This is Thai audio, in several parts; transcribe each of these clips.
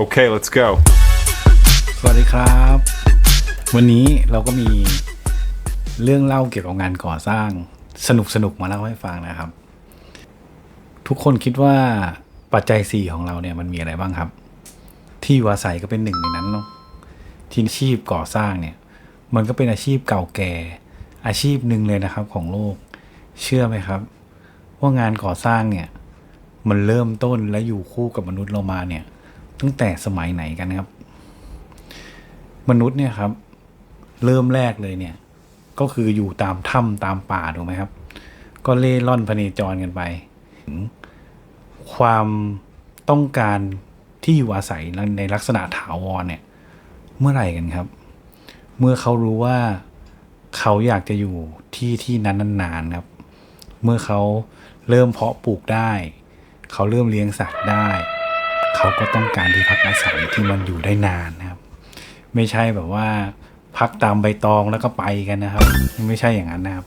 Okay, let's go. สวัสดีครับ วันนี้เราก็มีเรื่องเล่าเกี่ยวกับงานก่อสร้างสนุกสนุกมาเล่าให้ฟังนะครับ ทุกคนคิดว่าปัจจัยสี่ของเราเนี่ยมันมีอะไรบ้างครับ ที่อยู่อาศัยก็เป็นหนึ่งในนั้นเนาะที่อาชีพก่อสร้างเนี่ย มันก็เป็นอาชีพเก่าแก่ อาชีพหนึ่งเลยนะครับของโลก เชื่อไหมครับ ว่างานก่อสร้างเนี่ย มันเริ่มต้นและอยู่คู่กับมนุษย์เรามาเนี่ย ตั้งแต่สมัยไหนกันครับ มนุษย์เนี่ยครับ เริ่มแรกเลยเนี่ย ก็คืออยู่ตามถ้ำตามป่าถูกไหมครับ ก็เล่ร่อนพเนจรกันไปความต้องการที่อยู่อาศัยในลักษณะถาวรเนี่ย เมื่อไหร่กันครับ เมื่อเขารู้ว่าเขาอยากจะอยู่ที่ที่นั้นนานๆครับ เมื่อเขาเริ่มเพาะปลูกได้ เขาเริ่มเลี้ยงสัตว์ได้ เขาก็ต้องการที่พักอาศัยที่มันอยู่ได้นานนะครับ ไม่ใช่แบบว่า พักตามใบตองแล้วก็ไปกันนะครับ ไม่ใช่อย่างนั้นนะครับ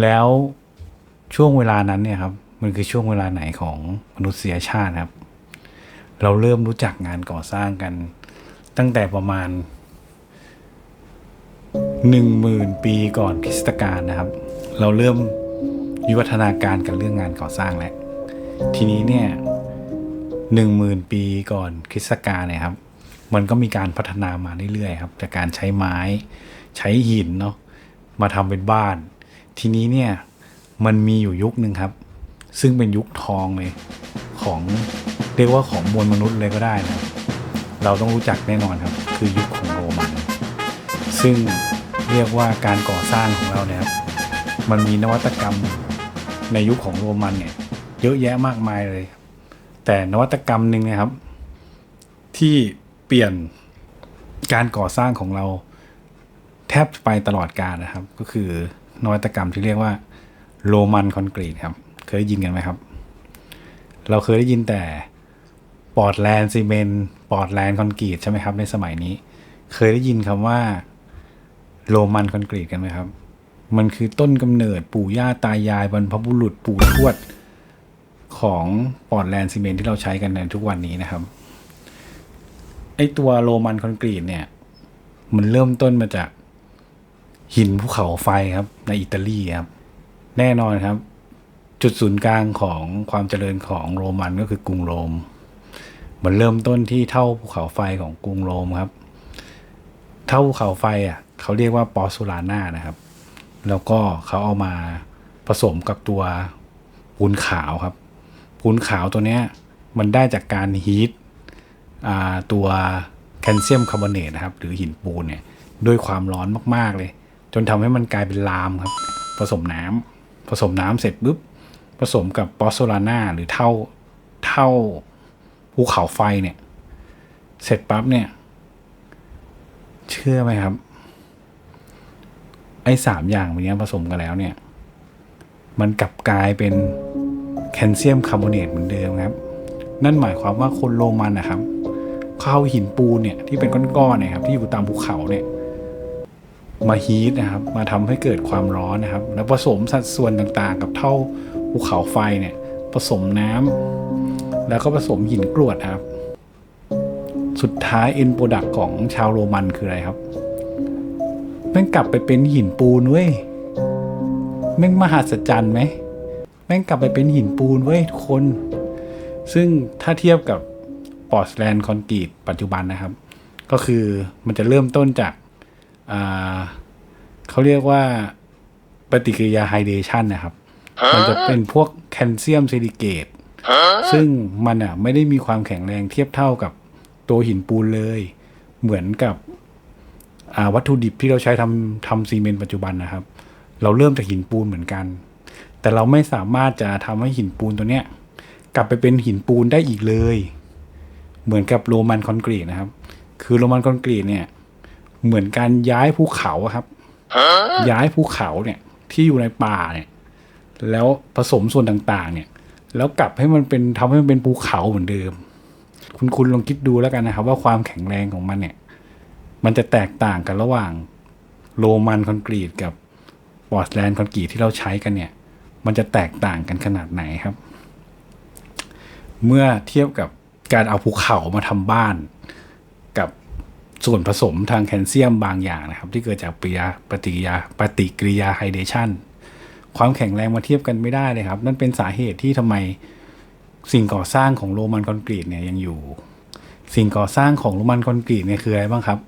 แล้วช่วงเวลานั้นเนี่ยครับ มันคือช่วงเวลาไหนของมนุษยชาติครับ เราเริ่มรู้จักงานก่อสร้างกัน ตั้งแต่ประมาณหนึ่งหมื่นปีก่อนคริสตกาลนะครับ เราเริ่มวิวัฒนาการกันเรื่องงานก่อสร้างแล้วทีนี้เนี่ย หนึ่งหมื่นปีก่อนคริสตกาลเนี่ยครับ มันก็มีการพัฒนามาเรื่อยๆครับจากการใช้ไม้ใช้หินเนาะมาทำเป็นบ้าน ทีนี้เนี่ยมันมีอยู่ยุคหนึ่งครับ ซึ่งเป็นยุคทองเลยของเรียกว่าของมวลมนุษย์เลยก็ได้นะเราต้องรู้จักแน่นอนครับ คือยุคของโรมัน ซึ่งเรียกว่าการก่อสร้างของเราเนี่ยครับมันมีนวัตกรรมในยุคของโรมันเนี่ยเยอะแยะมากมายเลย แต่นวัตกรรมหนึ่งนะครับ ที่เปลี่ยนการก่อสร้างของเราแทบไปตลอดกาลนะครับ ก็คือนวัตกรรมที่เรียกว่าโรมันคอนกรีตครับ เคยได้ยินกันไหมครับ เราเคยได้ยินแต่ปอร์ตแลนด์ซีเมนต์ปอร์ตแลนด์คอนกรีตใช่ไหมครับ ในสมัยนี้ เคยได้ยินคำว่าโรมันคอนกรีตกันไหมครับ มันคือต้นกำเนิดปู่ย่าตายายบรรพบุรุษปู่ทวด ของปอร์ตแลนด์ซีเมนที่เราใช้กันในทุกวันนี้นะครับ ไอตัวโรมันคอนกรีตเนี่ย มันเริ่มต้นมาจากหินภูเขาไฟครับในอิตาลีครับ แน่นอนครับ จุดศูนย์กลางของความเจริญของโรมันก็คือกรุงโรม มันเริ่มต้นที่เท่าภูเขาไฟของกรุงโรมครับ เท่าภูเขาไฟอะเขาเรียกว่าปอสูลาน่านะครับ แล้วก็เขาเอามาผสมกับตัวปูนขาวครับ ปูนขาวตัวเนี้ยมันได้จากการฮีทตัวแคลเซียมคาร์บอเนตนะครับหรือหินปูนเนี่ยด้วยความร้อนมากๆเลย จนทำให้มันกลายเป็นลามครับ ผสมน้ำผสมน้ำเสร็จปุ๊บผสมกับปอสโซลาน่าหรือเท่าเท่าภูเขาไฟเนี่ย เสร็จปั๊บเนี่ย เชื่อไหมครับ ไอ้สามอย่างนี้ผสมกันแล้วเนี่ย มันกลับกลายเป็น แคลเซียมคาร์บอเนตเหมือนเดิมครับ นั่นหมายความว่าคนโรมันนะครับเขาเอาหินปูนเนี่ยที่เป็นก้อนๆเนี่ยครับที่อยู่ตามภูเขาเนี่ยมาฮีทนะครับ มาทำให้เกิดความร้อนนะครับ แล้วผสมสัดส่วนต่างๆ กับเท่าภูเขาไฟเนี่ยผสมน้ำแล้วก็ผสมหินกรวดครับ สุดท้ายเอ็นโปรดักของชาวโรมันคืออะไรครับแม่งกลับไปเป็นหินปูนเว้ยแม่งมหัศจรรย์ไหม แม่งกลับไปเป็นหินปูนเว้ยทุกคน ซึ่งถ้าเทียบกับปอร์ตแลนด์คอนกรีตปัจจุบันนะครับ ก็คือมันจะเริ่มต้นจากอ่าเขาเรียกว่าปฏิกิริยาไฮเดชันนะครับ มันจะเป็นพวกแคลเซียมซิลิเกต ซึ่งมันอะไม่ได้มีความแข็งแรงเทียบเท่ากับตัวหินปูนเลย เหมือนกับอ่าวัตถุดิบที่เราใช้ทำทำซีเมนต์ปัจจุบันนะครับ เราเริ่มจากหินปูนเหมือนกัน แต่เราไม่สามารถจะทำให้หินปูนตัวเนี้ย กลับไปเป็นหินปูนได้อีกเลย เหมือนกับโรมันคอนกรีตนะครับ คือโรมันคอนกรีตเนี่ย เหมือนการย้ายภูเขาครับ ย้ายภูเขาเนี่ยที่อยู่ในป่าเนี่ย แล้วผสมส่วนต่างๆ เนี่ย แล้วกลับให้มันเป็นทำให้มันเป็นภูเขาเหมือนเดิม คุณคุณลองคิดดูแล้วกันนะครับ ว่าความแข็งแรงของมันเนี่ย มันจะแตกต่างกันระหว่างโรมันคอนกรีตกับปอร์ตแลนด์คอนกรีตที่เราใช้กันเนี่ย มันจะแตกต่างกันขนาดไหนครับ เมื่อเทียบกับการเอาภูเขามาทำบ้าน กับส่วนผสมทางแคลเซียมบางอย่างนะครับ ที่เกิดจากปฏิกิริยาปฏิกิริยาปฏิกิริยาไฮเดชันความแข็งแรงมาเทียบกันไม่ได้เลยครับ นั่นเป็นสาเหตุที่ทำไมสิ่งก่อสร้างของโรมันคอนกรีตเนี่ยยังอยู่ สิ่งก่อสร้างของโรมันคอนกรีตเนี่ยคืออะไรบ้างครับ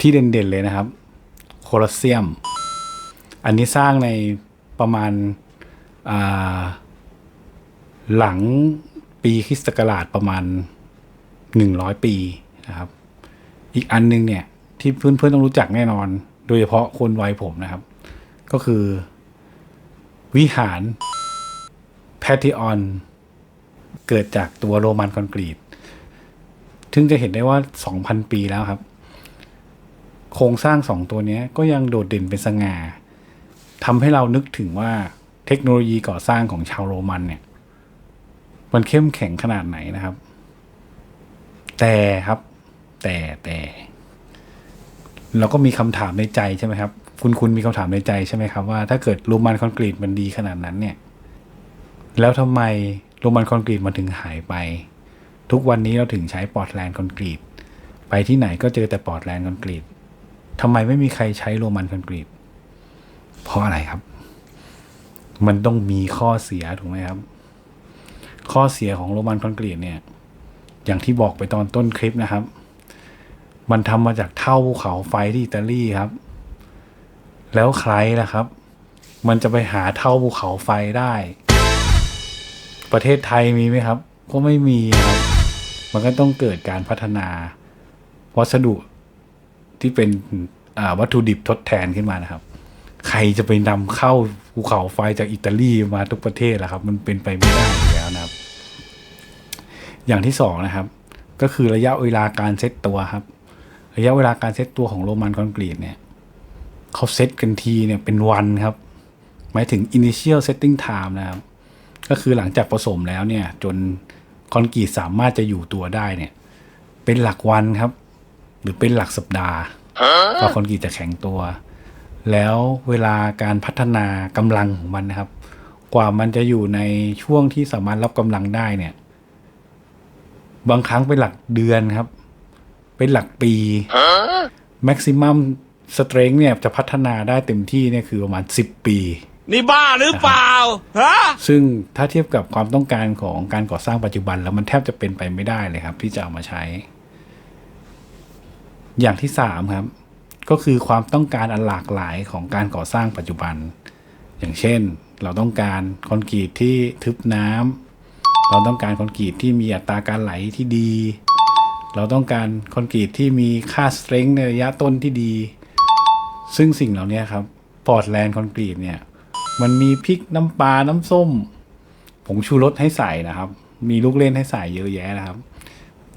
ที่เด่นๆเลยนะครับ โคลอสเซียม อันนี้สร้างในประมาณาหลังปีคริสต์ศักราชประมาณหนึ่งร้อยปีนะครับ อีกอันหนึงเนี่ย ที่เพื่อนๆต้องรู้จักแน่นอน โดยเฉพาะคนวัยผมนะครับ ก็คือ วิหารแพทิออนเกิดจากตัวโรมันคอนกรีตถึงจะเห็นได้ว่า 2,000 ปีแล้วครับ โครงสร้างสองตัวนี้ก็ยังโดดเด่นเป็นสง่า ทำให้เรานึกถึงว่าเทคโนโลยีก่อสร้างของชาวโรมันเนี่ย มันเข้มแข็งขนาดไหนนะครับ แต่ครับ แต่แต่ เราก็มีคำถามในใจใช่ไหมครับ คุณคุณมีคำถามในใจใช่ไหมครับว่าถ้าเกิดโรมันคอนกรีตมันดีขนาดนั้นเนี่ย แล้วทำไมโรมันคอนกรีตมันถึงหายไป ทุกวันนี้เราถึงใช้ปอร์ตแลนด์คอนกรีตไปที่ไหนก็เจอแต่ปอร์ตแลนด์คอนกรีตทำไมไม่มีใครใช้โรมันคอนกรีต เพราะอะไรครับ มันต้องมีข้อเสียถูกไหมครับ ข้อเสียของโรมันคอนกรีตเนี่ย อย่างที่บอกไปตอนต้นคลิปนะครับ มันทำมาจากเท่าภูเขาไฟที่อิตาลีครับ แล้วใครล่ะครับ มันจะไปหาเท่าภูเขาไฟได้ ประเทศไทยมีไหมครับ ก็ไม่มีครับ มันก็ต้องเกิดการพัฒนาวัสดุที่เป็นวัตถุดิบทดแทนขึ้นมานะครับ ใครจะไปนำเข้าภูเขาไฟจากอิตาลีมาทุกประเทศล่ะครับ มันเป็นไปไม่ได้อยู่แล้วนะครับ อย่างที่สองนะครับ ก็คือระยะเวลาการเซตตัวครับ ระยะเวลาการเซตตัวของโรมันคอนกรีตเนี่ยเขาเซตกันทีเนี่ยเป็นวันครับ หมายถึง initial setting time นะครับ ก็คือหลังจากผสมแล้วเนี่ย จนคอนกรีตสามารถจะอยู่ตัวได้เนี่ย เป็นหลักวันครับ หรือเป็นหลักสัปดาห์กว่าคอนกรีตจะแข็งตัว แล้วเวลาการพัฒนากำลังของมันนะครับ กว่ามันจะอยู่ในช่วงที่สามารถรับกำลังได้เนี่ย บางครั้งเป็นหลักเดือนครับ เป็นหลักปี maximum strength เนี่ยจะพัฒนาได้เต็มที่เนี่ยคือประมาณ10ปี นี่บ้าหรือเปล่าฮะซึ่งถ้าเทียบกับความต้องการของการก่อสร้างปัจจุบัน แล้วมันแทบจะเป็นไปไม่ได้เลยครับ ที่จะเอามาใช้ อย่างที่สามครับ ก็คือความต้องการอันหลากหลายของการก่อสร้างปัจจุบัน อย่างเช่น เราต้องการคอนกรีตที่ทึบน้ำเราต้องการคอนกรีตที่มีอัตราการไหลที่ดี เราต้องการคอนกรีตที่มีค่าสเตรนท์ในระยะต้นที่ดี ซึ่งสิ่งเหล่านี้ครับพอร์ตแลนด์คอนกรีตเนี่ยมันมีพริกน้ำปลาน้ำส้มผงชูรสให้ใส่นะครับ มีลูกเล่นให้ใส่เยอะแยะนะครับ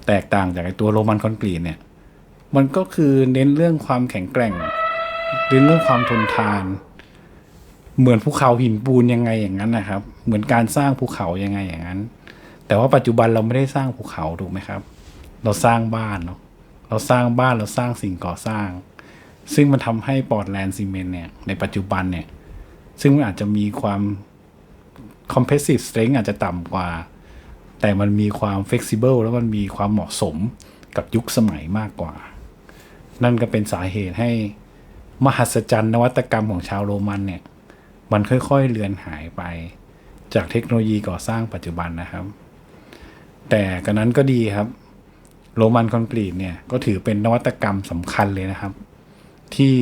แตกต่างจากไอตัวโรมันคอนกรีตเนี่ย มันก็คือเน้นเรื่องความแข็งแกร่ง เน้นเรื่องความทนทาน เหมือนภูเขาหินปูนยังไงอย่างนั้นนะครับ เหมือนการสร้างภูเขายังไงอย่างนั้น แต่ว่าปัจจุบันเราไม่ได้สร้างภูเขาถูกไหมครับ เราสร้างบ้านเนาะ เราสร้างบ้านเราสร้างสิ่งก่อสร้าง ซึ่งมันทำให้ปอร์ตแลนด์ซีเมนต์เนี่ยในปัจจุบันเนี่ย ซึ่งมันอาจจะมีความ compressive strength อาจจะต่ำกว่า แต่มันมีความ flexible แล้วมันมีความเหมาะสมกับยุคสมัยมากกว่า นั่นก็เป็นสาเหตุให้มหัศจรรย์นวัตกรรมของชาวโรมันเนี่ย มันค่อยๆเลือนหายไป จากเทคโนโลยีก่อสร้างปัจจุบันนะครับ แต่กันนั้นก็ดีครับ โรมันคอนกรีตเนี่ยก็ถือเป็นนวัตกรรมสำคัญเลยนะครับ ที่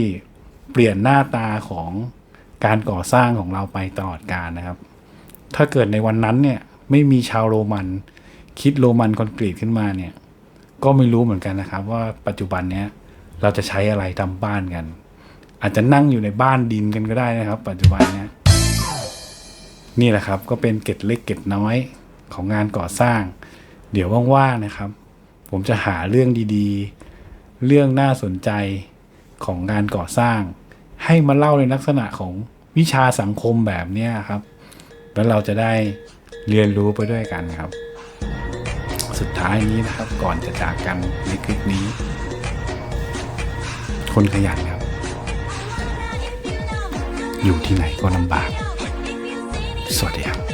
เปลี่ยนหน้าตาของการก่อสร้างของเราไปตลอดกาลนะครับ ถ้าเกิดในวันนั้นเนี่ยไม่มีชาวโรมัน คิดโรมันคอนกรีตขึ้นมาเนี่ย ก็ไม่รู้เหมือนกันนะครับ ว่าปัจจุบันเนี้ย เราจะใช้อะไรทำบ้านกัน อาจจะนั่งอยู่ในบ้านดินกันก็ได้นะครับ ปัจจุบันเนี้ยนี่แหละครับก็เป็นเกร็ดเล็กเกร็ดน้อยของงานก่อสร้าง เดี๋ยวว่างๆนะครับ ผมจะหาเรื่องดีๆ เรื่องน่าสนใจของงานก่อสร้าง ให้มาเล่าในลักษณะของวิชาสังคมแบบเนี้ยครับ แล้วเราจะได้เรียนรู้ไปด้วยกันครับ สุดท้ายนี้นะครับก่อนจะจากกันในคลิปนี้ คนขยันครับ อยู่ที่ไหนก็ลำบาก สวัสดีครับ